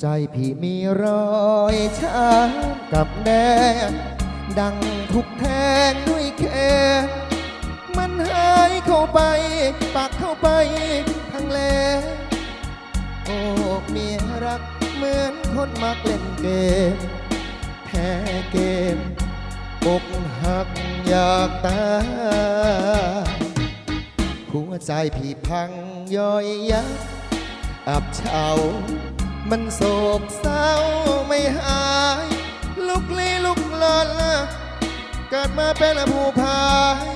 ใจพี่มีรอยช้ำกับแดงดังทุกแทงด้วยแค่มันหายเข้าไปปักเข้าไปทางแลโอ้เมียรักเหมือนคนมักเล่นเกม แพ้เกมอกหักอยากตาหัวใจพี่พังย่อยยับอับเฉา มันโศกเศร้าไม่หาย ลุกลี้ลุกลอนเกิดมาเป็นผู้พาย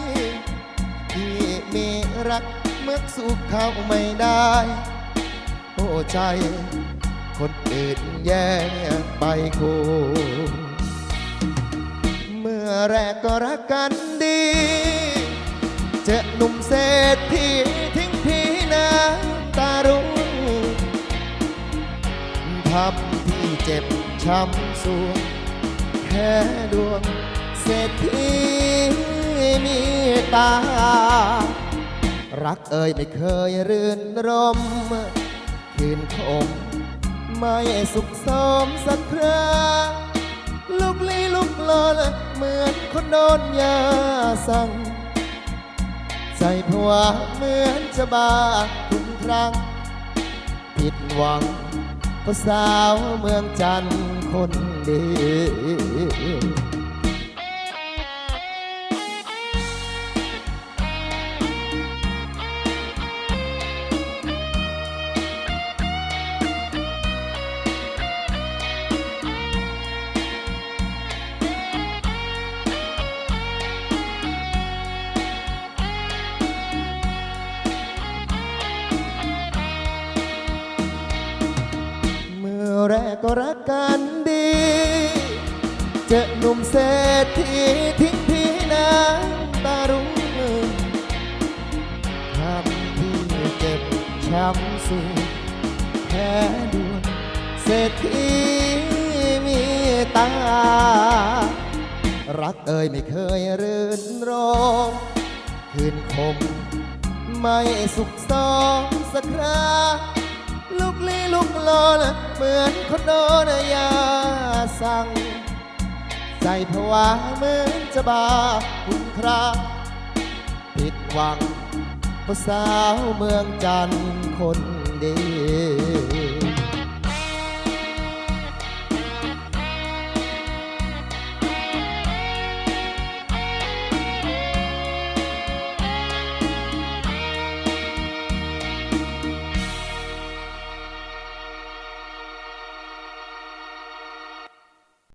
ที่มีรักเมื่อสู้เขาไม่ได้ โอ้ใจ คนอื่นแย่งไปคู่เมื่อแรกก็รักกันดี เจอหนุ่มเศรษฐี เจ็บช้ำสวงแค่ดวงเศรษฐีมีตา รักเอ่ยไม่เคยรื่นรม คืนคมไม่สุขสมสักครั้งลุกลี้ลุกลนเหมือนคนโดนยาสั่ง ใจผวาเหมือนจะบ้าทุกครั้ง ผิดหวัง สาวเมืองจันทร์คนดี แรกก็รักกันดี เจอหนุ่มเศรษฐีทิ้งพี่น้ำตารุ่งทำที่เจ็บช้ำสูแพ้ดวงเศรษฐีมีตา รักเอ่ยไม่เคยรื่นรมคืนคม ไม่สุขสองสักครา ลุกลี้ลุกลนเหมือนคนโดนยาสั่ง ใจผวาเหมือนจะบาคุณคราผิดหวังเพราะสาวเมืองจันทร์คนดี